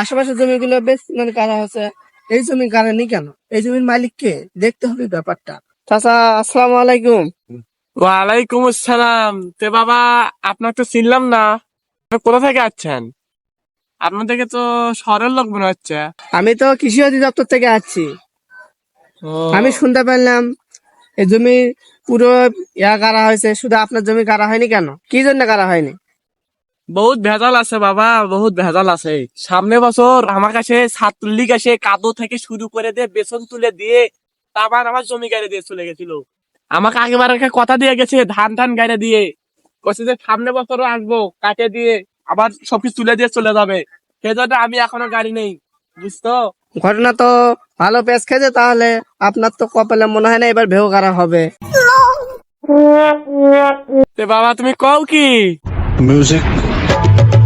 আশেপাশে জমিগুলো বেশ মানে কারা হচ্ছে এই জমি কারেনি কেন? এই জমির মালিক কে? দেখতে হবে ব্যাপারটা। চাচা আসসালামু আলাইকুম। ওয়ালাইকুম আসসালাম। তে বাবা আপনার তো চিনলাম না। কোথা থেকে আসছেন? আপনার থেকে তো শহরের লোক মনে হচ্ছে। আমি তো কৃষি অধিদপ্তর থেকে আসছি। আমি শুনতে পারলাম এই জমি পুরো ইয়া কারা হয়েছে শুধু আপনার জমি কারা হয়নি কেন? কি জন্য কারা হয়নি? বহুত ভেজাল আছে বাবা বহুত ভেজাল আছে। সামনে বছর আমার কাছে ছাত্রলীগ এসে কাদো থেকে শুরু করে দিয়ে বেসন তুলে দিয়ে তারপর আমার জমি গাড়ি দিয়ে চলে গেছিল। আমাকে আগেবার কথা দিয়ে গেছে ধান ধান গাড়ি দিয়ে। বলছে যে সামনে বছরও আসব কাটে দিয়ে আবার সবকিছু তুলে দিয়ে চলে যাবে। সেজন্য আমি এখনও গাড়ি নেই বুঝতো ঘটনা তো ভালো পেস খেয়েছে তাহলে আপনার তো কপালে মনে হয় না এবার ভেউ কারা হবে। বাবা তুমি কও কি? Music. Thank you.